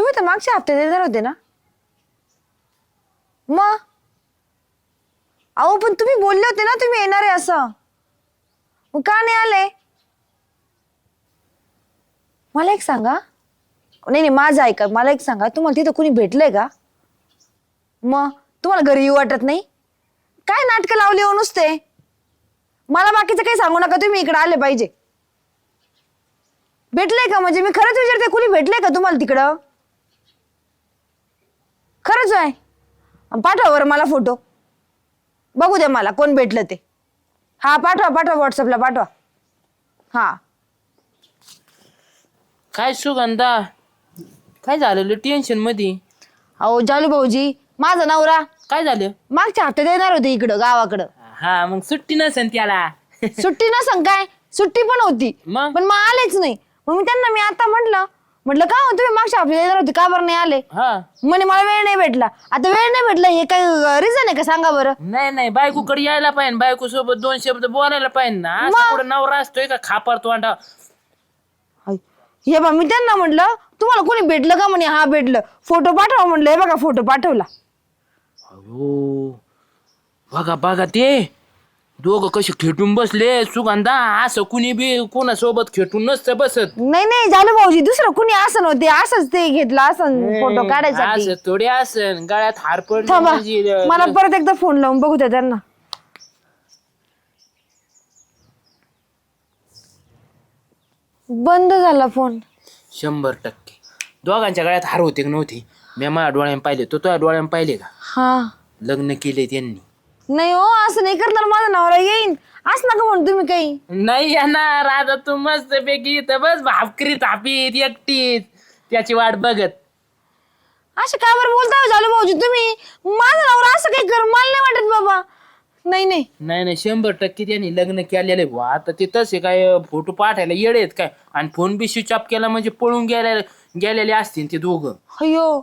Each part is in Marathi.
तुम्ही तर मागच्या हप्ते देणार होते ना? मग अहो पण तुम्ही बोलले होते ना तुम्ही येणार आहे असं. मग का नाही आले? मला एक सांगा. नाही नाही माझं ऐका. मला एक सांगा. तुम्हाला तिथं कुणी भेटलंय का? मग तुम्हाला घरी येऊ वाटत नाही? काय नाटकं लावली हो नुसते? मला बाकीचं काही सांगू नका. तुम्ही इकडे आले पाहिजे. भेटले का? म्हणजे मी खरंच विचारते कुणी भेटले का तुम्हाला तिकडं? खरंच आहे अन पाठवा बरं मला फोटो. बघू दे मला कोण भेटलं ते. हा पाठवा पाठवा व्हॉट्सअपला पाठवा. हा. काय सुगंधा? काय झालेलं टेन्शनमध्ये अहो जालू भाऊजी माझा नवरा. काय झालं? मागच्या हप्त्यात येणार होते इकडं गावाकडं. हा मग सुट्टी नसेल त्याला. सुट्टी ना सांग काय? सुट्टी पण होती. मग? पण मग आलेच नाही. मग मी त्यांना मी आता म्हटलं म्हटलं का हो तुम्ही मागच्या हप्त्यात येणार होते? का बरं नाही आले? हा. म्हणे मला वेळ नाही भेटला. आता वेळ नाही भेटला हे काही रिझन आहे का? सांगा बरं. नाही नाही बायकोकडे यायला पाहिजे. बायको सोबत दोन शब्द बोलायला पाहिजे ना. असं? कुठं नवरा असतोय का? खापर तोंडा हाय. हे बा मी त्यांना म्हटलं तुम्हाला कोणी भेटलं का? म्हणे हा भेटलं. फोटो पाठवा म्हटलं हे बघा फोटो पाठवला. बघा बघा ते. दोघं कसे खेटून बसले सुगंधा असं कुणी बी कोणासोबत खेटून नसतं बसत. नाही नाही झालं भाऊजी दुसरं कुणी असं नव्हते असंच ते घेतलं असं फोटो काढायसाठी. असं थोडे असन गळ्यात हार पडले थांबा म्हणजे, अं, मला परत एकदा फोन लावून बघू द्या त्यांना. बंद झाला फोन. शंभर टक्के. दोघांच्या गळ्यात हार होते का नव्हते? मी माझ्या डोळ्याने पाहिले तो तुझ्या डोळ्याने पाहिले का? हा. लग्न केले त्यांनी नाही हो असं नाही करणार माझा नवरा येईन. असं नका म्हणून तुम्ही काही. नाही येणार आता तू मस्त पैकी इथं बस भाकरी तापीत एकटीच. त्याची वाट बघत. असे का बरं बोलता झालं भाऊजी तुम्ही? माझा नवरा असं काही कर मला नाही वाटत बाबा. नाही नाही. नाही नाही शंभर टक्के त्यांनी लग्न केलेले बुवा आता ते तसे काय फोटो पाठायला येडे आहेत काय? आणि फोन बी स्विच ऑफ केला म्हणजे पळून गेले गेलेले असतील ते दोघं. अयो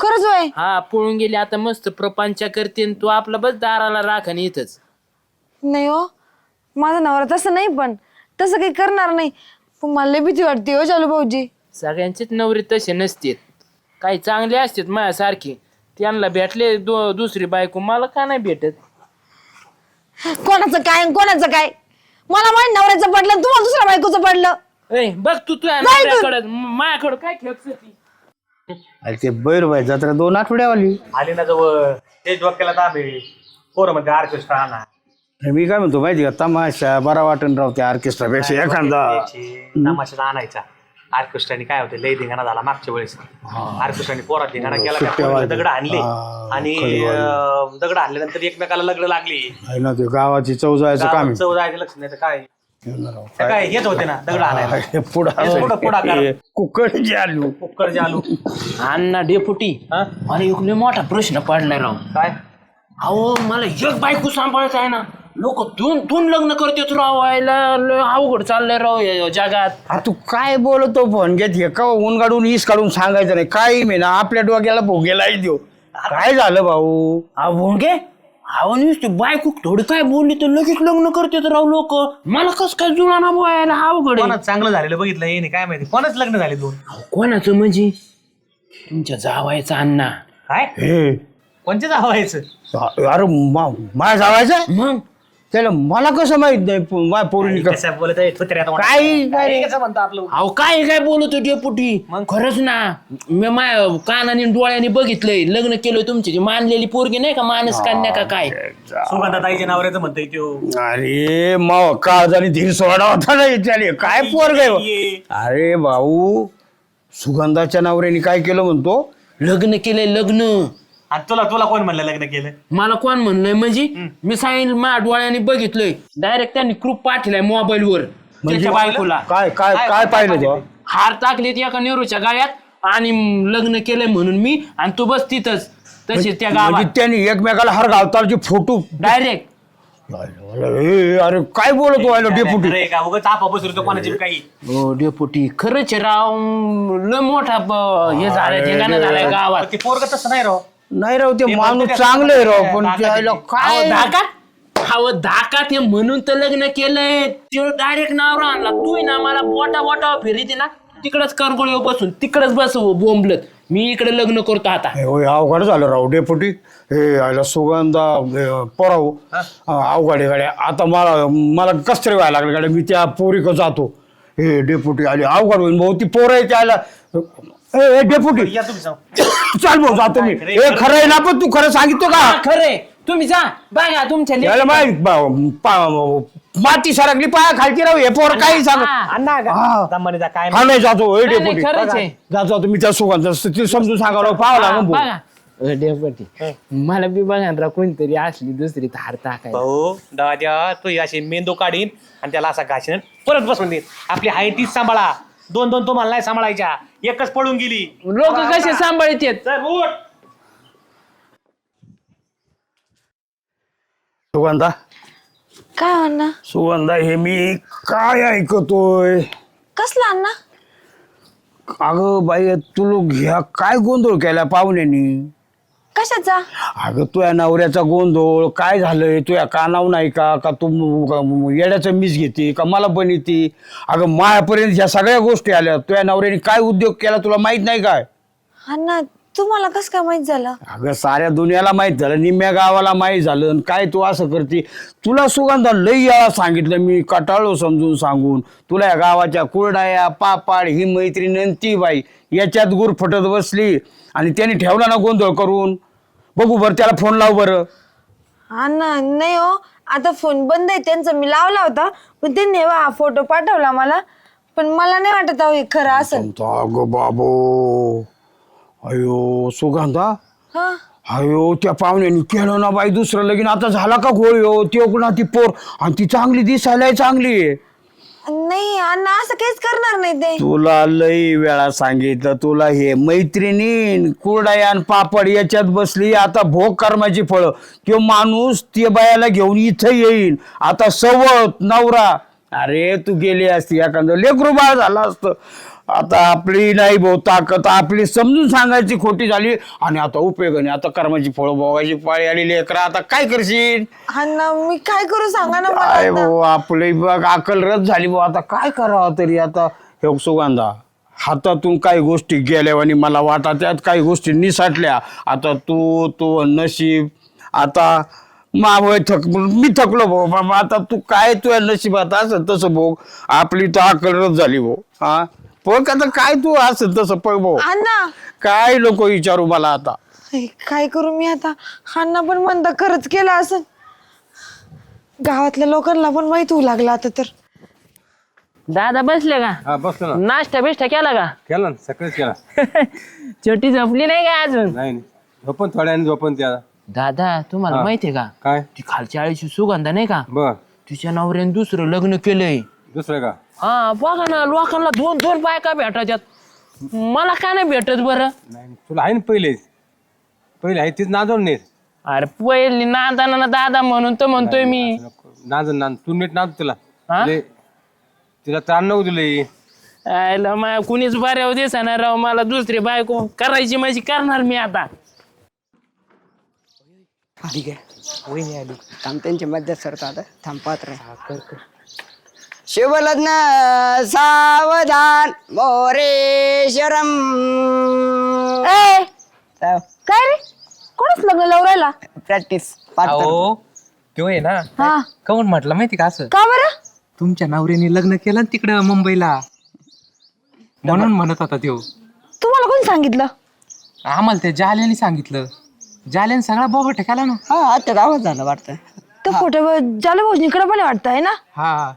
खरंच होय? हा पळून गेले आता मस्त प्रपंच करते आणि तू आपला बस दाराला राख आणि इथंच. नाही हो माझा नवरा तसं नाही पण तसं काही करणार नाही. पण मला लय भीती वाटते हो चालू भाऊजी. सगळ्यांचेच नवरे तसे नसतेत. काही चांगले असतात माझ्यासारखे. त्यांना भेटले दो दुसरी बायको मला का नाही भेटत? कोणाचं काय आणि कोणाचं काय? मला माझ्या नवऱ्याचं पडलं तुम्हाला दुसऱ्या बायकोचं पडलं. ए बघ तू तुझ्या नाही तू- नवऱ्याकडं माझ्याकडं काय खेळत ती अरे ते बैरबाई जत्रा दोन आठवड्यावाली आली. ना जवळ. ते डोक्याला दाब पोरं म्हणते ऑर्केस्ट्रा आणा. अरे मी काय म्हणतो माहिती का? तमाशा बरा वाटण राव त्या ऑर्केस्ट्रापेक्षा एखादा. तमाशा आणायचा. ऑर्केस्ट्राने काय होते लय धिंगाणा झाला मागच्या वेळेस. ऑर्केस्ट्राने पोरात धिंगाणा केला का सुट्ट्या पोराला वाजल्या. दगड आणले. हा, आणि खरी वाजली. अं, दगड आणल्यानंतर एकमेकाला लग्न लागली. आहे ना ते गावाची चव जायचं काम. चव जायचं लक्ष नाही तर काय? काय हेच होते ना दगड आणायला. आहे पुढं. कुकड जे आलू कुकर आलू अण्णा डेपुटी हा? मला एक लय मोठा प्रश्न पडलाय राव. काय? अहो मला एक बायको सांभाळायचं आहे ना लोक दोन दोन लग्न करतात राव व्हायला लय अवघड चाललंय राव या जगात. अरे तू काय बोलतो फोन घेत? हे का ऊन काढून ईस काढून सांगायचं नाही. काही मी ना आपल्या डोक्याला भोगेलाही देऊ. काय झालं भाऊ? अहो घे अहो नुसती बायको थोडी काय बोलली तर लगेच लग्न करतात राव लोक. मला कस काय जुळाना बोलायला अवघड आहे? कोणाच चांगलं झालेलं बघितलं हे नाही काय माहिती. कोणाच लग्न झाले दोन? अहो, कोणाचं म्हणजे? तुमच्या जावायचा अण्णा. काय? हे. कोणचे जावायचं? अरे मा- माझ्या जावायचं? मग? त्याला मला कसं माहीत नाही प- माझ्या पोरीने का- कसं बोलत आहे. काय काय कसं म्हणतो आपलं? अहो काय काय बोलतो डेपुटी? खरंच ना मी माय कानाने आणि डोळ्याने बघितलंय. लग्न केलंय तुमची. ती मानलेली पोरगी नाही का? मानस कन्या का काय? सुगंधाताईच्या नवऱ्याचं म्हणतोय त्यो. अरे मग काळ आणि धीर सोडा होता ना याच्याने. काय पोर ये. अरे भाऊ सुगंधाच्या नवऱ्याने काय केलं म्हणतो? लग्न केलंय लग्न. आणि तुला तुला कोण म्हणलं लग्न केलं? मला कोण म्हणलंय? म्हणजे मी सांगितलं माझ्या डोळ्याने बघितलंय. डायरेक्ट त्यांनी ग्रुप पाठवलाय मोबाईल वर. त्याच्या बायकोला. काय काय काय पाहिलं तो? हार टाकलेत एका नेहरूच्या गाड्यात आणि लग्न केलंय म्हणून मी आणि तू बस तिथंच. तसेच त्या म्हणजे गावात त्यांनी एकमेकाला हर घालताचे फोटो डायरेक्ट अरे काय बोलतो व्हायला डेपुटी अरे का उगाच आपा बसलो कोणाची बी काही. हो डेपुटी खरंच आहे राव. लय मोठा ब- हे झालंय ठिकाण झालंय गावात. पण ते पोरग तसं नाही राव. नाही राव ते ते माणूस चांगलं आहे राव पण अहो, काय धाकात अहो धाकात हे म्हणून तर लग्न केलंय. ते डायरेक्ट नाव आणला. तू ना मला बोटा बोटावर फिरी ना तिकडच करगोळी बसून तिकडच बस बोंबलत. मी इकडे लग्न करतो आता. हे होय अवघड झालं राव डेपुटी. हे आयला सुगंधा हे, पोराव अवघड आहे गाड्या. आता मला मला कस तरी व्हायला लागलं गाड्या. मी त्या पोरीक जातो. हे डेपुटी आली. अवघड होईल भाऊ ती पोरं आहे त्याला ए डेपुटी या तुम्ही जाऊ. चाल भाऊ जातो मी हे खरं आहे ना पण तू खरं सांगितलं का? खरंय तुम्ही जा. बघा तुमच्या याला लेकी- माहीत बा- पा- माती सरकली पाया खालची राहू. हे पोर काही सांग हा. अण्णा हा. का दमाने जा काय हा नाही. जातो नाही, नाही, डेपुटी खरंच आहे. जातो जातो मी त्या ते समजून सांगावं पाहावं हा, लागेल भाऊ. बघा. अ, डेपुटी मला बी बघा ना कोणतरी असली दुसरी धार टाकाय भाऊ दादा तू अशी मेंदू काढीन आणि त्याला असा घासीन परत बसून देईन आपली हाय तीच सांभाळा. दोन दोन तुम्हाला नाही सांभाळायच्या. एकच पळून गेली. लोक कसे सांभाळत आहेत चल, उठ. सुगंधा. काय अण्णा? सुगंधा हे मी काय ऐकतोय? कसला अण्णा? अगं बाई तुला ह्या काय गोंधळ केला पाहुण्यानी? कशाचा? अगं तुझ्या नवऱ्याचा गोंधळ काय झालंय? तुझ्या कानाव नाही का? का तू म- येड्याचं मीस घेते? का मला पण येते अगं मायापर्यंत ह्या सगळ्या गोष्टी आल्या. तुझ्या नवऱ्याने काय उद्योग केला तुला माहीत नाही काय? अण्णा तुम्हाला कस काय माहीत झालं? अगं साऱ्या दुनियाला माहीत झालं. निम्म्या गावाला माहीत झालं. आणि काय तू असं करते? तुला सुगंधा लई याला सांगितलं मी. कटाळो समजून सांगून. तुला या गावाच्या कुरडाया पापाड ही मैत्रीण आणि ती बाई याच्यात गुर फटत बसली. आणि त्याने ठेवला ना गोंधळ करून. बघू बरं त्याला फोन लाव बरं. नाही हो. आता फोन बंद आहे. त्यांचा मी लावला होता. पण त्यांनी हा फोटो पाठवला मला. पण मला नाही वाटत अहो हे खरं असं अगं बाबो. अयो सुगंधा? हा? अयो त्या पाहुण्याने केलं ना बाई दुसरं लगीन. आता झाला का गोळी? हो ती ना ती पोर. आणि ती चांगली दिसायलाही चांगली. आहे नाही अण्णा असं काहीच करणार नाही ते. तुला लई वेळा सांगितलं. तुला हे मैत्रिणी कुरडायान पापड याच्यात बसली. आता भोग कर्माची फळं. तो माणूस ते बायाला घेऊन इथं येईन. आता सवत नवरा. अरे तू गेली असती एखादं. लेकरू बाळ झालं असतं. आता आपली नाही भाऊ ताकद आपली समजून सांगायची खोटी झाली. आणि आता उपयोग नाही आता कर्माची फळं भोगायची पाळी आली लेकरा आता काय करशील? मी काय करू सांगा ना मला काय आता. भाऊ आपली बघ अकल रद्द झाली भाऊ. आता काय करावं तरी आता? हे सुगंधा हातातून काही गोष्टी गेल्या आणि मला वाटा त्यात काही गोष्टी निसाटल्या. आता तू तू नशीब आता मावय थक मी थकलो भाऊ. बाबा आता तू काय तुझ्या नशिबात असं तसं भाऊ आपली तर अकल रद्द झाली भाऊ हा? बघ आता काय तू असं तसं पळ भाऊ. अण्णा. काय लोक विचारू मला आता. हे काय करू मी आता? अण्णा पण म्हणता खरंच केलं असं गावातल्या लोकांना पण माहीत होऊ लागलं आता तर. दादा बसले का? हा बसलो ना. नाश्ता बिष्टा केला का? केला ना सकाळीच केला. छोटी झोपली नाही का अजून? नाही नाही. झोपन थोड्याने झोपन त्या दादा तुम्हाला हा. माहितीये का? काय? ती खालच्या आळीची सुगंधा नाही का? बर. तिच्या नवऱ्याने दुसरं लग्न केलंय. दुसरं का? हा बघा ना लोकांना दोन दोन बायका भेटायच्यात मला का नाही भेटत बरं? नाही नाही. तुला आहे ना पहिले? पहिले आहे तीच नाजवून नेत. अरे पहिली नादाना ना दादा म्हणून तर म्हणतोय मी. नाजन नाद. तू नीट नाद तिला. हा? लय- तिला ताण नको दिले आयला मा कुणीच बऱ्यावर दिसणार राव. मला दुसरी बायको करायची माझी करणार मी आता. ठीक आहे वहिनी आली. थांब त्यांच्या मध्यात सरतो आता. थांब पात्र शिवलग्न सावधान मोरेश्वरम. ए! काय रे? कोणच लग्न लावरायला प्रॅक्टिस अहो तो आहे ना हा. काऊन म्हटलं माहिती का असं? का बरं? तुमच्या नवऱ्याने लग्न केलं ना तिकडं मुंबईला. म्हणून म्हणत होता तो तुम्हाला कोण सांगितलं? आम्हाला त्या जाल्याने सांगितलं. जाल्याने सगळा बोगट केला ना. हा आता गावात झालं वाटतं. तो फोटो जालू भाऊजीकडे पण वाटत आहे ना? हा.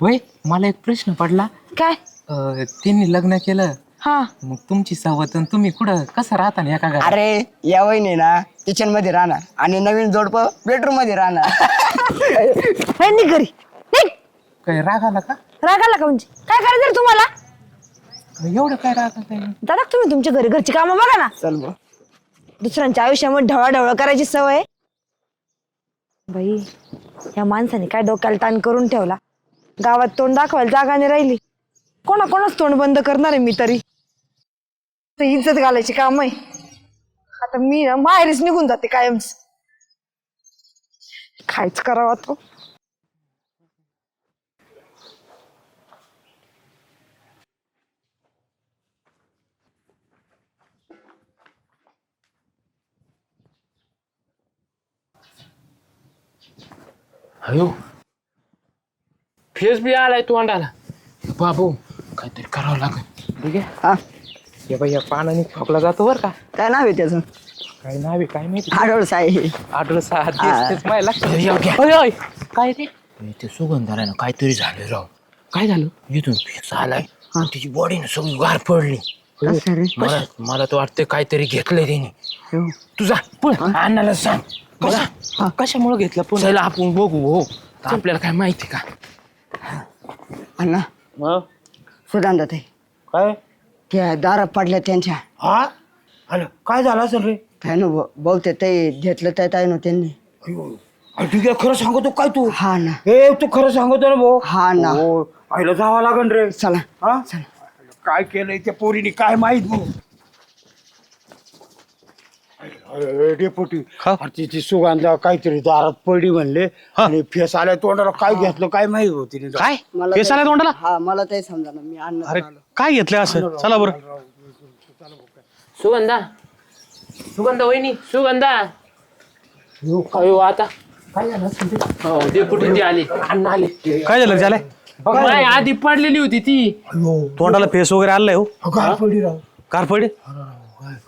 भाई मला एक प्रश्न पडला. काय? अं, त्यांनी लग्न केलं. हा. मग तुमची सवत आणि तुम्ही कुठं कसं राहता ना एका घरात? अरे या वहिनी ना किचनमध्ये राहणार आणि नवीन जोडप बेडरूममध्ये राहणार. हे निघ घरी. निघ. काय राग आला का? राग आला का म्हणजे? काय करायचं रे तुम्हाला? एवढं काय राग आलं दादा तुम्ही तुमच्या घरी घरची कामं बघा ना. चल बो दुसऱ्यांच्या आयुष्यामध्ये ढवळाढवळ करायची सवय बाई या माणसाने काय डोक्याला ताण करून ठेवला? गावात तोंड दाखवायला जागा नाही राहिली. कोणाकोणाच तोंड बंद करणार आहे मी तरी? इज्जत घालायची काम आहे. आता मी ना बाहेरच निघून जाते कायम. खायच करावा तो हॅलो फेस बी आलाय तोंडाला बाबू काहीतरी करावं लागेल. ठीक आहे? हा. हे बाई या पानाने खोकला जातो बरं का? काय नाव आहे त्याचं? काय नाव आहे काय माहिती? आढळ साई. आठवलं सहा हा. तेच- अय, काय रे ते सुगंधारानं काहीतरी झालं राव. काय झालं? इथून फेस आलाय. आणि तिची बॉडी ना सगळी गार पडली. रे? मला मला तर वाटतं काहीतरी घेतलंय त्याने हो. तुझा पण अण्णाला सांग. कशा? कशामुळे घेतलं पण आपण बघू हो. आपल्याला काय माहिती का? अण्णा. सुधांदा ताई काय? त्या दारात पडल्या त्यांच्या. हा? अरे काय झालं असेल रे? काय ना बहुतेक ते घेतलं त्या ताई ना त्यांनी अरे ठीक आहे खरं सांगतो काय तू? हा ना हे तू खरं सांगतो ना भाऊ. हा ना हो आईला जावं लागन रे. चला हा? काय केलंय त्या पोरीने काय माहीत भाऊ? अरे डेपोटी अरे तिची सुगंधा काहीतरी दारात पडली म्हणले. आणि फेस आल्या तोंडाला काय घेतलं काय माहीत होती काय? मला केस आला ते- तोंडाला? हा मला ते समजा ना मी अन्न अरे काय घेतलंय असं? चला बरं. सुगंधा. सुगंधा वहिनी सुगंधा. अयो आता. काय झालं? असेल ते? हो ती आली? अण्णा आले. काय झालं? झालंय? आधी पडलेली होती ती. तोंडाला फेस वगैरे आलाय हो. काय पडली राव. कार पडे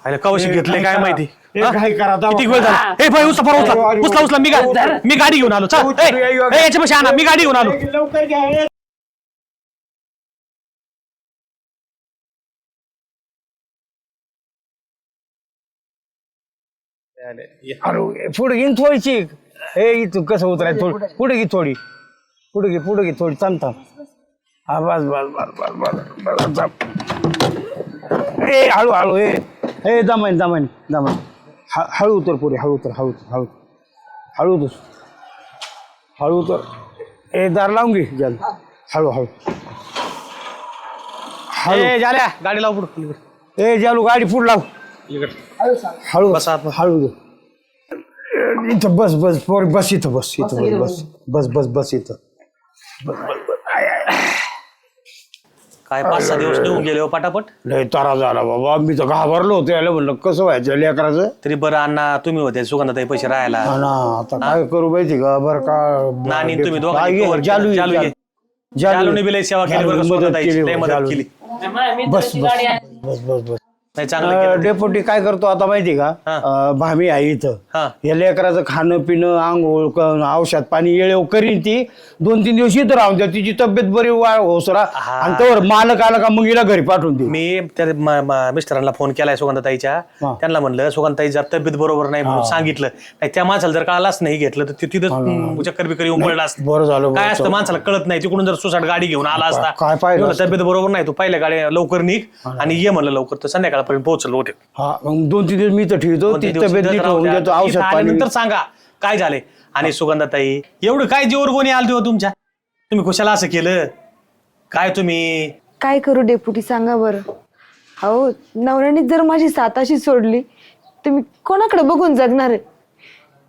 अरे कवशी घेतले काय माहिती? हा? काय करा दावा. किती वेळ झाला? ए भाई उचला. परवा उचला उचला उचला मी गा- मी गाडी घेऊन आलो. चल. ए, याच्यापाशी आणा. मी गाडी घेऊन आलो. लवकर घ्या अरे पुढे घेईन थोडीशी. ए इथून कसं उतराय थोडी पुढे. घे थोडी. पुढे घे पुढे घे थोडी. थांब थांब. हा बस बस बस बस बस बस थांब. ए हळू हळू ए. ए दमाईन दमाईन दमाईन ह हळू उतर पुढे हळू उतर हळू उतर हळू हळू उतर. हळू उतर. ए दार लावून घे जल. हळू हळू. हळू. ए, झाल्या गाडी लाव पुढे. ए जालू गाडी पुढे लाव. हळू. बस आत. हळू दे. इथं बस बस पोर बस इथं बस इथं बस बस. बस बस बस इथं. काय पाच सहा दिवस निघून गेले हो पटापट? लय तारा झाला बाबा. मी तर घाबरलो होतो याला म्हणलं कसं व्हायचं लेकराचं? तरी बरं अण्णा तुम्ही होते सुगंधाताई पैसे राहायला. हा ना आता काय करू माहिती का? बरं का नानी तुम्ही काय दोघांनी घे, cover केलं. जालू जालू. जालू घे. जालूने बी लय सेवा केली बरं का मदत सुगंधाताईची. केली लय बा, मदत जालू. केली. बस बस बस बस बस. नाही चांगलं अं, केलं. डेपुटी काय करतो आता माहिती का? हा. अं, भामी आहे इथं. हा. या लेकराचं खाणं पिणं आंघोळ क- औषध पाणी येळेव करीन ती. दोन तीन दिवस इथं राहून द्या. तिची तब्येत बरी वा होसरा. हा. आणि त्यावर मालक आला का मग हिला घरी पाठवून दे मी त्या म- म- मिस्टरांना फोन केलाय सुगंधाताईच्या. हा. त्यांना म्हणलं सुगंधाताई जर तब्येत बरोबर नाही म्हणून सांगितलं. नाही त्या माणसाला जर कळालाच नाही घेतलं तर ते तिथं चक्कर बिकर पडला असतं. बरं झालं काय असतं माणसाला कळत नाही. तिकडून जर सुसाट गाडी घेऊन आला असता काय पाहिलं एवढं असतं? तब्येत बरोबर नाही तू पहिल्या गाडी लवकर निघ आणि ये म्हणलं लवकर. तर संध्याकाळपर्यंत पोहोचलो होते. हा मग दोन तीन दिवस मी तर ठेवतो ती तब्येत नीट होऊन. देतो औषध पाणी आल्यानंतर सांगा काय झाले आणि सुगंधाताई एवढं काय जीवर कोणी आलं हो तुमच्या? तुम्ही कुशाला असं केलं? काय तुम्ही? काय करू डेपुटी सांगा बरं. अहो नवऱ्याने जर माझी साथ अशी सोडली तर मी कोणाकडे बघून जगणार आहे?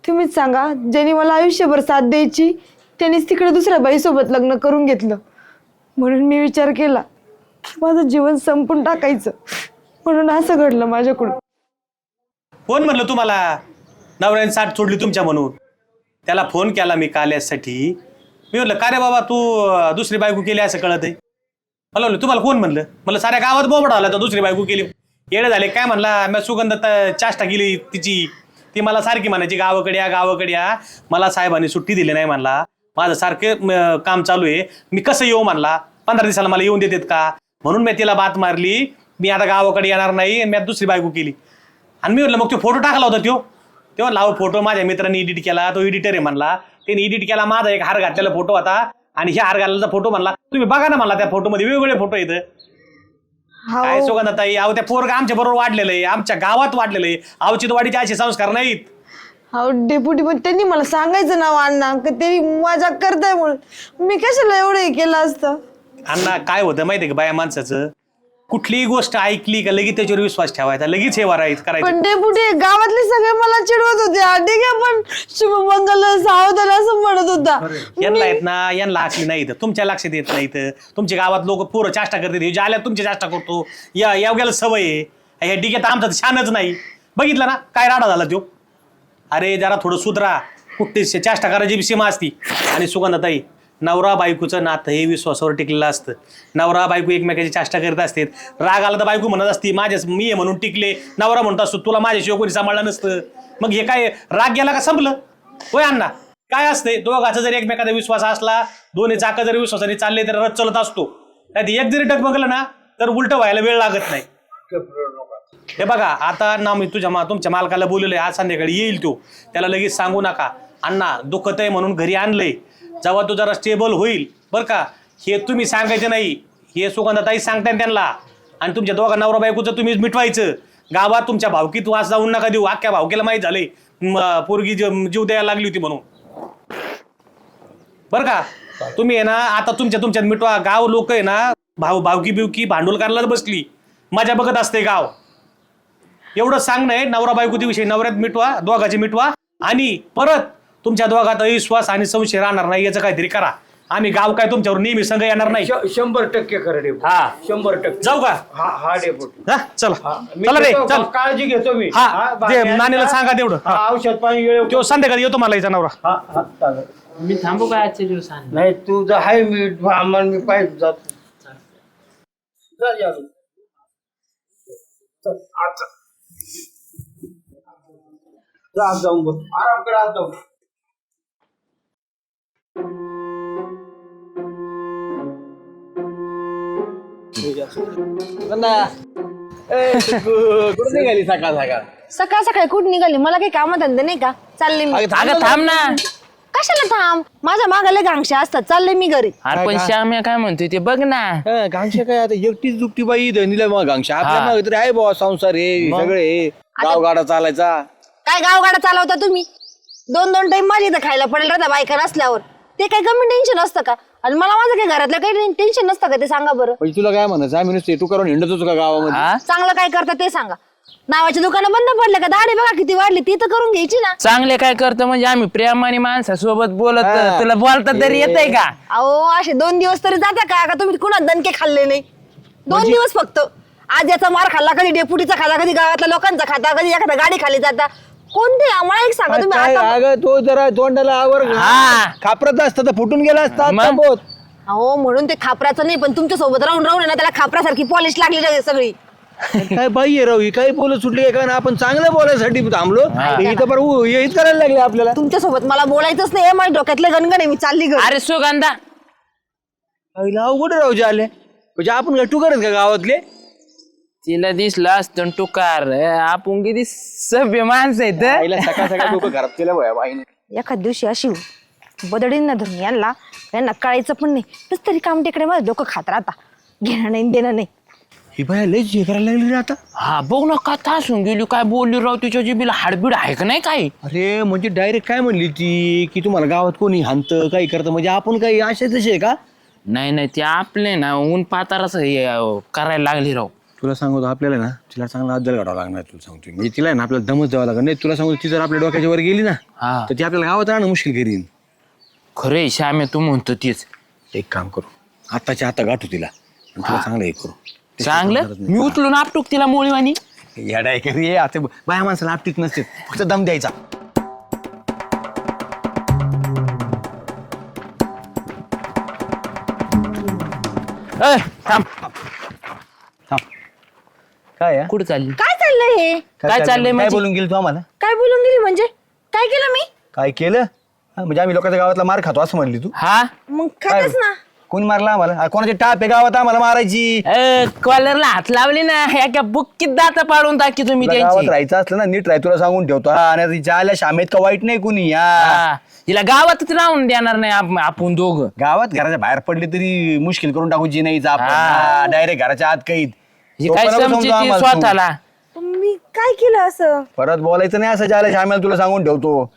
तुम्हीच सांगा ज्यांनी मला आयुष्यभर साथ द्यायची त्यांनीच तिकडे दुसऱ्या बाईसोबत लग्न करून घेतलं. म्हणून मी विचार केला की माझं जीवन संपून टाकायचं. म्हणून असं घडलं माझ्याकडून. कोण म्हणलं तुम्हाला? नवऱ्याने साठ सोडली तुमच्या म्हणून. त्याला फोन केला मी काल यासाठी मी म्हणलं का रे बाबा तू अं, दुसरी बायको केली असं कळत आहे? मला म्हणलं तुम्हाला कोण म्हणलं? मला साऱ्या गावात बोबडा आला तर दुसरी बायको केली. येडे झाले काय म्हणला मी सुगंध चाष्टा केली तिची. ती मला सारखी म्हणायची गावाकडे या गावाकडे या. मला साहेबांनी सुट्टी दिली नाही म्हणला. माझं सारखं काम चालू आहे. मी कसं येऊ म्हणला? पंधरा दिवसाला मला येऊन देतात का? म्हणून मी तिला बात मारली. मी आता गावाकडे येणार नाही मी आता दुसरी बायको केली. आणि मी म्हटलं मग तो फोटो टाकला होता त्यो. तेव्हा लाव फोटो माझ्या मित्रांनी एडिट केला तो एडिटर आहे म्हणला. त्याने एडिट केला माझा एक हार घातलेला फोटो होता. आणि ह्या हार घातलेला फोटो म्हणला तुम्ही बघा ना मला त्या फोटोमध्ये वेगवेगळे फोटो येतं काय हो सुगंध ताई अहो त्या पोरग आमच्या बरोबर वाढलेलं आहे आमच्या गावात वाढलेलं आहे. अवचित वाडीचे असे संस्कार नाहीत. अहो डेपुटी पण त्यांनी मला सांगायचं नाव अण्णा का त्यांनी मजा करताय म्हणून. मी कशाला एवढं हे केलं असतं? अण्णा काय होतं माहितीये का बाया माणसाचं? कुठलीही गोष्ट ऐकली का लगेच त्याच्यावर विश्वास ठेवायचा लगेच हे वारायचं करायचं. पण डेपुटी गावातले सगळे मला चिडवत होते. "हा, ठीक आहे पण शुभमंगल सावधान असं म्हणत होता. यांना येत ना यांना आखली नाही इथं. तुमच्या लक्षात येत नाही इथं. तुमच्या गावात लोक पोरं चाष्टा करतात. हे आल्या तुमची चाष्टा करतो. या यावग्याला सवय आहे. ह्या डिगेत आमचं तर छानच नाही. बघितलं ना काय राडा झाला तो अरे जरा थोडं सुधरा. कुठे चाष्टा करायची बी सीमा असती. आणि सुगंधाताई नवरा बायकोचं नातं हे विश्वासावर टिकलेलं असतं. नवरा बायको एकमेकाची चाष्टा करीत असते राग आला तर बायको म्हणत असते माझ्याच मी आहे म्हणून टिकले. नवरा म्हणत असतो तुला माझ्याशिवाय कोणी सांभाळलं नसतं. मग हे काय राग गेला का संपलं? होय अण्णा? काय असते दोघाचा जरी एकमेकाचा विश्वास असला दोन्ही चाकं जरी विश्वासाने चालले तर रथ चलत असतो. नाही एक जरी डगमगलं ना तर उलट व्हायला वेळ लागत नाही. हे बघा आता ना मी तुझ्या मा तुमच्या मालकाला बोललेलं आहे आज संध्याकाळी येईल तो. त्याला लगेच सांगू नका. अण्णा दुखत आहे म्हणून घरी आणलंय. जेव्हा तो जरा स्टेबल होईल बरं का? हे तुम्ही सांगायचे नाही. हे सुगंधाताई सांगताय त्यांना. आणि तुमच्या दोघा नवरा बायकोचं तुम्हीच मिटवायचं. गावात तुमच्या भावकीत वास जाऊन नका देऊ. अख्ख्या भावकीला माहीत झालंय. पोरगी जीव द्यायला लागली होती म्हणून. बरं का? तुम्ही आहे ना आता तुमच्या तुमच्यात मिटवा. गाव लोक आहे ना भाव भावकी बिवकी भांडवल करायला बसली. मजा बघत असते गाव. एवढं सांगणं आहे नवरा बायको विषयी नवऱ्यात मिटवा दोघाचे मिटवा. आणि परत तुमच्या दोघात अविश्वास आणि संशय राहणार नाही याचं काहीतरी करा. आम्ही गाव काय तुमच्यावर नेहमी संघ येणार नाही. श- शंभर टक्के खरं डेपो हा. शंभर टक्के. जाऊ का? हा हा डेपोटी. हा चला. मी चला रे चल. काळजी घेतो मी. हा, हा, ते बाकी नानीला आणि सांगा तेवढं. हा, औषध पाणी वेळ तो संध्याकाळी येतो मला याचा नवरा. हा हा चालेल. मी थांबू का आजच्या दिवसांनी? नाही तुझं आहे मी आम्हाला मी पाहिजे जातो जा, या. चल, आता. जा, जाऊन बघ. आराम कर आज जाऊन. कुठे निघाली सकाळ सकाळ? सकाळ सकाळी कुठे निघाली? मला काही काम धंदे नाही का? चालले मी. अगं थांब ना कशाला थांब? माझ्या मागाला गांगशा असतात. चालले मी घरी. अरे पण श्याम्या काय म्हणतोय ते बघ ना. गांगशा काय आता? एकटीच दुपटी बाई धनीला मग गांगशा आपल्या हा. मागे तरी आहे बाबा संसार हे सगळे हे. गावगाडा चालायचा. काय गावगाडा चालवता तुम्ही? दोन दोन टाइम माझी इथं खायला पडेल राहता बायका नसल्यावर. ते काही कमी टेन्शन असतं का? आणि मला माझं काही घरातलं काही टेन्शन नसतं का ते सांगा बरं? म्हणजे तुला काय म्हणायचं आम्ही नुसते तू करून हिंडतोच का गावामध्ये? हा चांगलं काय करता ते सांगा. नावाची दुकानं बंद पडले का? दाढी बघा किती वाढली ती तर करून घ्यायची ना. चांगले काय करतो म्हणजे आम्ही प्रेमाने माणसासोबत बोलत हा. तुला बोलता तरी येतंय का? अहो असे दोन दिवस तरी जाता का? का तुम्ही कुणा दणके खाल्ले नाही? दोन दिवस फक्त. आज याचा मार खाल्ला कधी डेपुटीचा खाल्ला कधी गावातल्या लोकांचा खाता कधी एखादा गाडी खाली जाता? कोणते? आम्हाला एक सांगा तुम्ही काय आता अगं तो जरा तोंडाला आवर. हा. खापरत असतं तर फुटून गेला असता मग? तांबोत. अहो म्हणून ते खापराचं नाही पण तुमच्यासोबत राहून राहून आहे ना त्याला खापरासारखी पॉलिश लागली सगळी. काय बाई आहे राव ही काही बोलत सुटली आहे का? ना आपण चांगलं बोलायसाठी थांबलो. तर इथं बरं उ- हेच करायला लागले आपल्याला. तुमच्यासोबत मला बोलायचंच नाही माझ्या डोक्यातलं गणगण आहे मी चालली घरी अरे सुगंधा. आईला अवघड राहू जे आले म्हणजे आपण काय टुकारच का गावातले? तिला दिसलं असतं टुकार आपण किती सभ्य माणसं आहेत आईला सकाळ सकाळ लोक घरात केलं बया बाईने. एखाद दिवशी अशी बदडीन ना धरून यांना यांना कळायचं पण नाही. तस तरी काम तिकडे माझं डोकं खात राहता. घेणं नाही देणं नाही. ही बाया लयच हे करायला लागली रे आता. हा बघ ना का तासून गेली. काय बोलली राव तिच्या जिबीला हाडबीड आहे का नाही काय अरे म्हणजे डायरेक्ट काय म्हणली ती? की तुम्हाला गावात कोणी हाणतं काही करतं? म्हणजे आपण काही असे तसे आहे का? नाही नाही ते आपले ना ऊन पाताराच करायला लागली राव. तुला सांगतो आपल्याला ना तिला चांगला अद्दल काढावा लागणार तुला सांगतो म्हणजे तिला आहे ना आपल्याला दमच द्यावा लागणार नाही. तुला सांगतो ती जर आपल्या डोक्याच्या वर गेली ना हा. तर ती आपल्याला गावात राहणं मुश्किल करीन. खरे श्यामे तू म्हणतो तीच. एक काम करू. आत्ताच्या आता गाठू तिला. आणि तुला चांगलं हे करू. चांगलं? मी उचलून आपटूक तिला मोळीवानी येडा आहे का रे? आता बाया माणसाला आपटीत नसते. फक्त दम द्यायचा. ए, थांब. काय आहे? कुठं चालली? काय चाललंय हे? काय चाललंय? काय म्हणजे? बोलून गेली तू आम्हाला? काय बोलून गेली म्हणजे? काय केलं मी? काय केलं? हा, म्हणजे आम्ही लोकांच्या गावातला मार खातो असं म्हणली तू. हा? मग खातच ना. कोणी मारला आम्हाला? आ, कोणाची टाप आहे गावात आम्हाला मारायची? कॉलरला हात लावली ना एका बुक्कीत दात पाडून टाकी तुम्ही तुला गावात त्यांची राहायचं असलं ना नीट राह तुला सांगून ठेवतो. हा, आणि तिच्या आल्या शामेत का वाईट नाही कुणी? या हा. हिला गावातच राहून देणार नाही आप- आपण दोघं. गावात घराच्या बाहेर पडले तरी मुश्किल करून टाकूची नाही हा. डायरेक्ट घराच्या आत कैद. ही काय समजते आम्हाला तू. स्वतःला? पण मी काय केलं असं? परत बोलायचं नाही असं ज्याला शामेल तुला सांगून ठेवतो.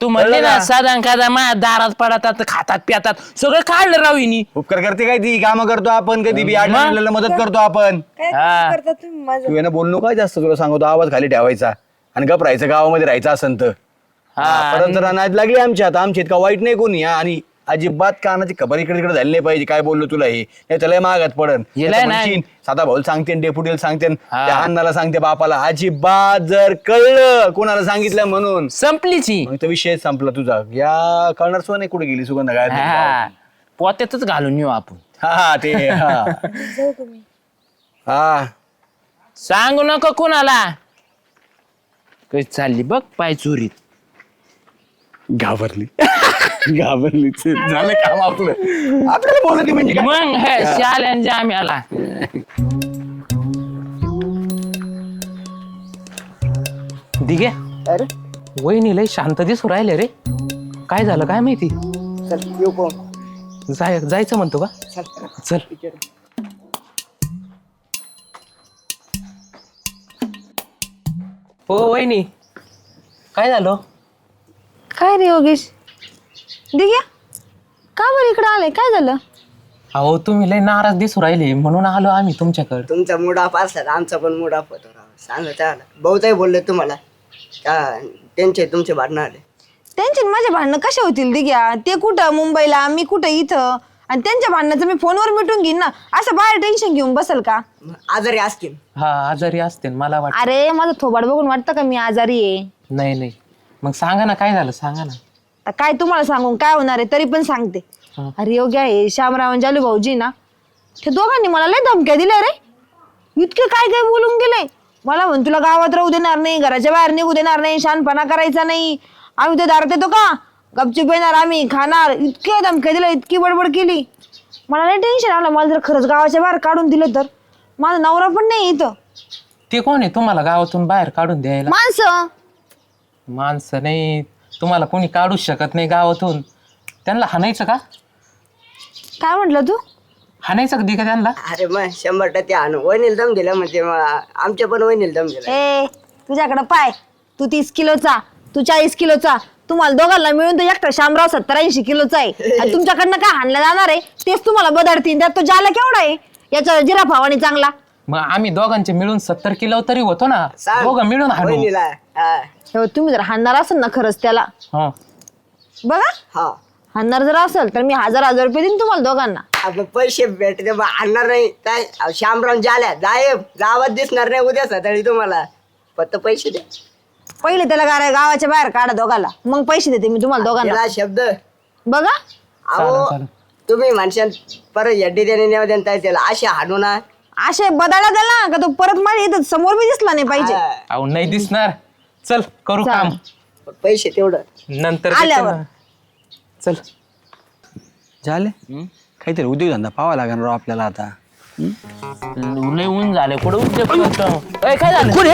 तू म्हणले ना का? साधा कादा माझ्या दारात पडतात खातात पितात. सगळं काढलं राव हिनी. उपकार करते काय ती? कामं करतो आपण कधी बी आडल्याला मदत करतो आपण. काय हा. करता तुम्ही माझं? तू यांना बोललो काय जास्त तुला सांगतो आवाज खाली ठेवायचा. आणि गप राहायचं गावामध्ये राहायचं असन तर. हा, परत जर लागली आमच्या आता आमच्या इतका वाईट नाही कोणी हा, आणि अजिबात कानाची खबर इकडे तिकडे झाली नाही पाहिजे. काय बोललो तुला हे? नाही त्याला मागात पडन. येलाय ना. साधा भाऊ सांगते डेपुटीला सांगते हा. त्या अण्णाला सांगते बापाला. अजिबात जर कळलं कोणाला सांगितलं म्हणून. संपलीची. मग तो विषय संपला तुझा. या कळणार सुद्धा नाही कुठे गेली सुगंध काय हा. पोत्यातच घालून येऊ आपण. हा ते हा. हा. सांगू नको कोणाला. कशी चालली बघ पाय चोरीत. घाबरली. झालं काम आपलं. आपल्याला बोलत म्हणजे काय? मग हे दिगे अरे. वहिनी लय शांत दिसू राहिले रे. काय झालं काय माहिती? चल येऊ जाय जायचं म्हणतो का? चल. चल. हो वहिनी. काय झालं? काय रे योगेश? दिघ्या का बरं इकडं आलंय? काय झालं? अहो तुम्ही लय नाराज दिसू राहिले म्हणून आलो आम्ही तुमच्याकडे. तुमचा मूड ऑफ असला आमचा पण मूड ऑफ होतो राव सांगा त्याला. बहुताही बोलले तुम्हाला का त्यांचे तुमचे भांडणं आले. त्यांची माझे भांडणं कसे होतील दिघ्या? ते कुठं? मुंबईला मी कुठं इथं? आणि त्यांच्या भांडणाचं मी फोनवर मिटून घेईन ना? असं बाहेर टेन्शन घेऊन बसल का? मग आजारी असतील. हा आजारी असते मला वाट अरे माझं थोबाड बघून वाटतं का मी आजारी आहे? नाही नाही. मग सांगा ना काय झालं? सांगा ना. आता काय तुम्हाला सांगून काय होणार आहे? तरी पण सांगते. हा. अरे योग्य आहे. श्यामराव आणि जालू भाऊजी ना ते दोघांनी मला लय धमक्या दिल्या रे. इतके काय काय बोलून गेले? मला म्हण तुला गावात राहू देणार नाही घराच्या बाहेर निघू देणार नाही शानपणा करायचा नाही. आम्ही ते दारात येतो का? गपचूप येणार आम्ही खाणार. इतके धमक्या दिल्या इतकी बडबड केली. मला लय टेन्शन आलं. मला जर खरंच गावाच्या बाहेर काढून दिलं तर. माझा नवरा पण नाही इथं. ते कोण आहे? तुम्हाला गावातून बाहेर काढून द्यायला? माणसं. माणसं नाही. तुम्हाला कोणी काढूच शकत नाही गावातून. त्यांना हाणायचं का? काय म्हटलं तू? हाणायचं कधी का त्यांना? अरे मग शंभर टक्के आणू वहिनील दम दिला म्हणजे मग आमच्या पण वहिनील दम दिला ए तुझ्याकडे पाय. तू तीस किलोचा तू चाळीस किलोचा. तुम्हाला दोघांना मिळून तर एकटा शामराव सत्तर ऐंशी किलोचा आहे. आणि तुमच्याकडनं काय हाणलं जाणार आहे? तेच तुम्हाला बदडतील त्यात तो जायला केवढा आहे? याचा जिरा भावानी चांगला. मग आम्ही दोघांचे मिळून सत्तर किलो तरी होतो ना. सांग दोघं मिळून हा. हे बघ, तुम्ही जर हाणणार असेल ना खरंच त्याला. हा. बघा. हा. हाणणार जर असेल तर मी हजार हजार रुपये देईन तुम्हाला दोघांना. आपण पैसे भेटते बा आणणार नाही. काय? अहो, श्यामराव झाल्या गायब. गावात दिसणार नाही उद्या सकाळी तुम्हाला. फक्त पैसे द्या पहिले त्याला गारा- गावाच्या बाहेर काढा दोघाला. मग पैसे देते मी तुम्हाला दोघांना. त्याला शब्द. बघा. अहो चालेल. तुम्ही माणसां परत यड्डी देणे नेव देणता त्याला असे हाणू ना. असे बदाडा त्याला का तो परत माझ्या इथं समोर बी दिसला नाही पाहिजे. हा, अहो नाही दिसणार. चल करू काम. पैसे तेवढं. नंतर देतो आल्यावर. ना. चल. झाले? काहीतरी उद्योगधंदा पाहावा लागणार राव आपल्याला आता. लय ऊन झाले कुठं उद्योग करतो? ए, काय झालं? ए,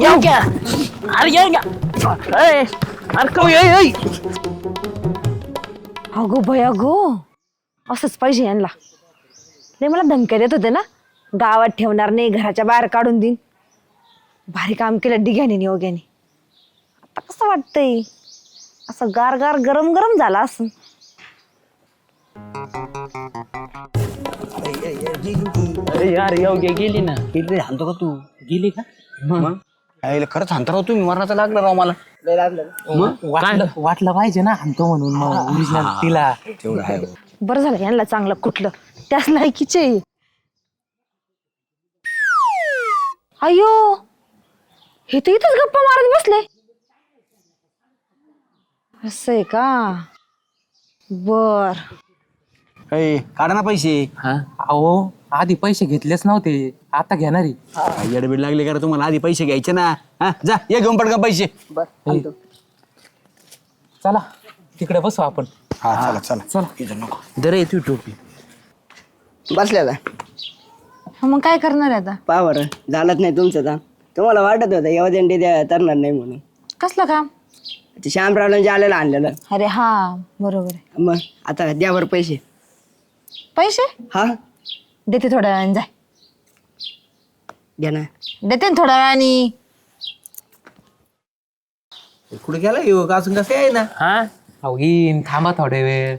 येऊ घ्या. अरे येऊ घ्या. ए, अरे कऊ ये, ये. अगो भया गो असंच पाहिजे यांना. नाही मला धमक्या देत होते ना. गावात ठेवणार नाही घराच्या बाहेर काढून देईन. भारी काम केलं डिघ्याने नियोग्याने आता कसं वाटतंय? असं गार गार गरम गरम झाला असं. अरे यार येऊ घ्या गेली ना. किती हाणतो का तू? गेली का? मग? यायला खरंच हाणता राव तुम्ही मरणाचं लागलं राव मला. लागलं. वाटलं. वाटलं पाहिजे ना आणतो म्हणून मग ओरिजिनल तिला. तेवढं आहे. बरं झालं यांना चांगलं कुठलं. त्याच लायकीचे आहे. अयो हे तर इथंच गप्पा मारत बसले. असं आहे का? बर. ए, काढा ना पैसे. हा? अहो आधी पैसे घेतलेच नव्हते. आता घेणारी येडबीड लागले का तुम्हाला? आधी पैसे घ्यायचे ना. हा जा ये घेऊन पडका पैसे. चला तिकडे बसू आपण. हा चला चला. चला. इथं नको. दर येते टोपी बसल्याला मग काय करणार आहे आता? पहा बरं. झालंच नाही तुमचं काम. तुम्हाला वाटत होतं एवढ्या दिंडी द्या तरणार नाही म्हणून. कसलं काम? ते श्यामरावला जे आलेलं आणलेलं. अरे हा बरोबर आहे. मग आता द्या बरं पैसे. पैसे? हा? देते थोड्या वेळाने जाय. घ्या ना. देते ना थोड्या वेळाने. कुठे गेला येऊ असं कसं आहे ना? हा? अहो येईन थांबा थोडे वेळ.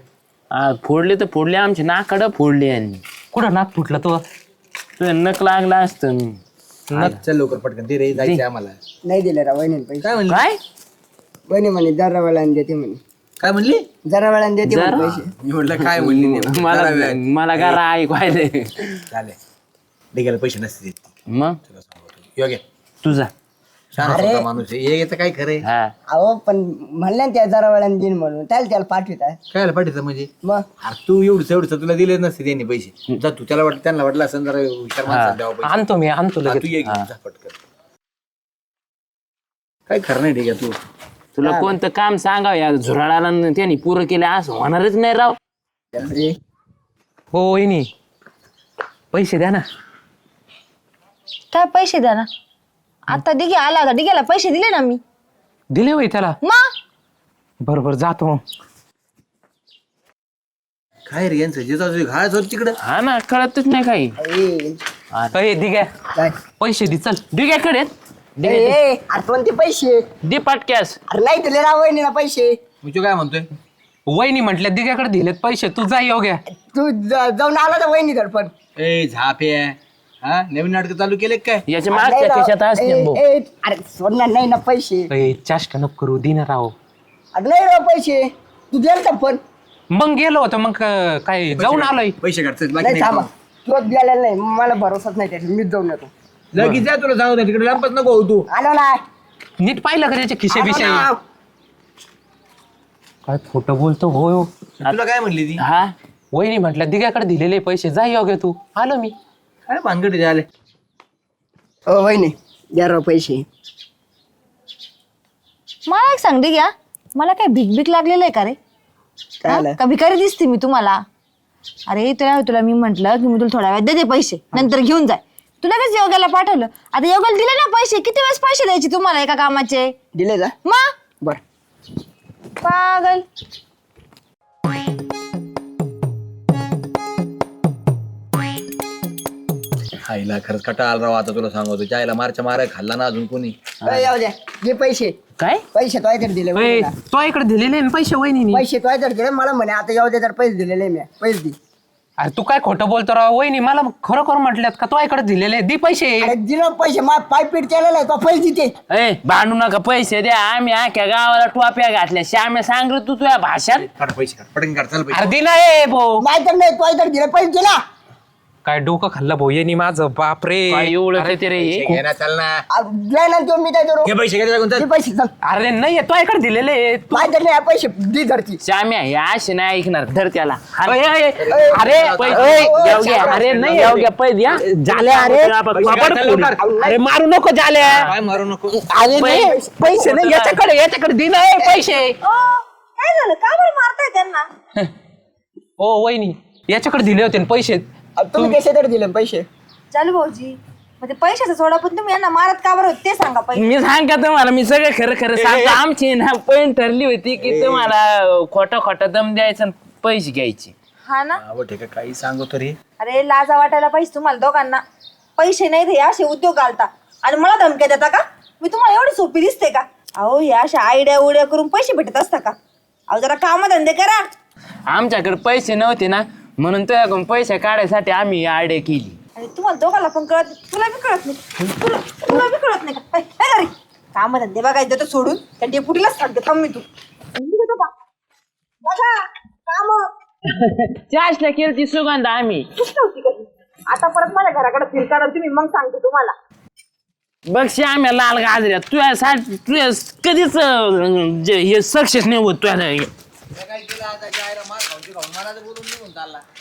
हा फोडले तर फोडले आमचे नाकडं फोडले यांनी. कुठं नाक फुटलं तो? तुझं नक लागला असतं. नक चल लवकर पटकन ते रे जायचं आम्हाला. नाही दिले रा वहिनी पैसे. काय वहिनी म्हणे दर वेळा देते म्हणे. काय म्हणली? जरा वेळाने देते जरा? म्हणे पैसे. मी म्हटलं काय म्हणली ते? मला जरा. मला का ऐकवायले चालेल. डिग्याला पैसे नसते देत ती. मग? तुला सांगतो. योग्य तुझा छान अरे. होता माणूस. हे याचं काय खरंय हा. अहो पण म्हणल्या ना त्या जरा वेळाने देईन म्हणून. त्याला त्याला पाठवित आहे काय पाठीचं म्हणजे? मग? अरे तू एवढं एवढं तुला दिले नसते त्यांनी पैसे. जा तू त्याला वाटलं त्यांना वाटलं असं जरा हुशार माणसाला द्यावं पैसे. आणतो मी आणतो हा, तू ये घेऊन. जा पटकन. काय खरं नाही ठीक आहे तू. तुला कोणतं काम सांगाव? या झुराळाला न त्यांनी पुरं केलं असं होणारच नाही राव. अरे, हो वहिनी. पैसे द्या ना. काय पैसे द्या ना? आता डिगे आला होता. डिग्याला पैसे दिले ना मी. दिले होय त्याला? मग बरोबर जातो मग. काय रे यांचं? जे जाऊ घास होत तिकडं. हा ना कळतच नाही काही. अरे दिग्या काय? पैसे दे चल. दिग्याकडे ए, ए, अरे कोणते पैसे. दे पाटक्यास. अरे नाही दिले राव वहिनीला पैसे. मी तू काय म्हणतोय? वहिनी म्हटल्या दिग्याकडे दिलेत पैसे. तू जा योग्या तू ज- जाऊन आला तर वहिनी तर पण. ए झापे हा? नवीन नाटक चालू केले काय? याच्या मागच्या खिशात असते ए, भाऊ. ए, अरे सोडणार नाही ना पैसे. ए, चाष्टा नको करू दिन राव. अरे नाही राव पैसे. तू द्याल का पण मग गेलो होतो मग अं, काय जाऊन आलोय. पैसे काढतात बाकी नाही नाही. थांबा. तुला द्यायला नाही मला भरोसाच नाही त्याच्यात. मीच जाऊन येतो. लगेच जा तुला सांगतो तिकडे लांबच नको होऊ तू. आलो ना. नीट पाहिलं का त्याच्या खिशे आलो बिशे? ना. काय खोटं बोलतो हो. तुला काय म्हणली ती? हा? वहिनी म्हटल्या दिग्याकडे दिलेले पैसे जा योग्य तू. आलो मी. काय भानगडी झाले हो वहिनी द्या राव पैसे. मला एक सांग डिग्या मला काय भीक भीक लागलेलं आहे का रे? काय हा? आलं? का भिकारी दिसते मी तुम्हाला? अरे तुला तुला मी म्हंटल की मी तुला थोड्या वेळात देते पैसे नंतर घेऊन जाय तू लगेच योगाला पाठवलं? आता योगाला दिले ना पैसे किती वेळेस पैसे द्यायचे तुम्हाला एका कामाचे? दिले का? मग? बर. पागल. खायला खरंच कटा आला राव आता तुला सांगतो जायला मारच्या मारा खाल्ला ना अजून कोणी? ए, जाऊ द्या जे पैसे. काय? पैसे तो तर दिले वहिनीला. तो इकडे दिलेले ना पैसे वहिनी पैसे तो तर दिले मला म्हणे आता जाऊ दे तर पैसे दिलेले मी पैसे दे. अरे तू काय खोटं बोलतो राव? वहिनी मला खरोखर म्हटल्यात का तो इकडे दिलेले दे पैसे. अरे दिलं पैसे मा पाय पीठ केलेलं आहे तो पैसे देते. ए भांडू नका पैसे द्या. आम्ही आख्या गावाला टोप्या घातल्या. श्याम्या सांगलं तू तुझ्या भाषात. काढ पैसे काढ. पटकन काढ चल पैसे. अरे दे ना ए भाऊ. नाही तर नाही तो तर दिले पैसे दिला. काय डोकं खाल्लं भाऊ? यांनी माझं बापरे. काय एवढं ते रे? हे? घे ना चल ना. अरे, दिले ना तो मी काय करू घे पैसे चल. अरे नाही तो इकडे दिलेले तू पैसे दे धरती श्याम्या हे असे नाही ऐकणार. धर त्याला. अरे. अरे, अरे नाही घ्या पै द्या. झाले अरे वापड. अरे मारू नको झाले काय मारू नको? अरे नाही पैसे नाही याच्याकडे याच्याकडे दे ना ए, पैसे. काय झालं? का बरं मारताय त्यांना? ओ वहिनी याच्याकडे दिले होते ना पैसे. तुम्ही कसे तरी दिले पैसे? चालू भाऊजी. मग ते पैशाचा सोडा पण तुम्ही यांना मारत का बरं होते ते सांगा पहिले मी सांग का तुम्हाला मी सगळं खरं खरं सांगतो. आमची ना पण ठरली होती की तुम्हाला खोटं खोटं दम द्यायचं आणि पैसे घ्यायचे. हा ना? ठीक आहे काही सांगतो तरी. अरे लाजा वाटायला पाहिजे तुम्हाला दोघांना. पैसे नाही हे असे उद्योग घालता. आणि मला धमक्या देता का? मी तुम्हाला एवढी सोपी दिसते का? अहो या अशा आयडिया उड्या करून पैसे भेटत असता का? अहो जरा कामधंदे करा. आमच्याकडे पैसे नव्हते ना म्हणून तुझ्याकडून पैसे काढायसाठी आम्ही आयडिया केली. तुम्हाला दोघांना पण कळत तुला बी कळत नाही. तुला तुला बी कळत नाही का? काय कामधंदे बघायचं तर सोडून त्या डेपुटीलाच सांगते थांब मी तू. निघ आता बा. बघा काम. चारशे केली सुगंध आम्ही. होती कधी? आता परत माझ्या घराकडे फिरताना तुम्ही मग सांगते तुम्हाला. बघ श्याम्या लाल गाजऱ्या. तुझ्यासाठी तुझ्या कधीच अं, जे- हे सक्सेस नाही होत तुझ्या काय केलं आता? जायला मार खाऊची खाऊन. मला तर बोलून निघून चालला.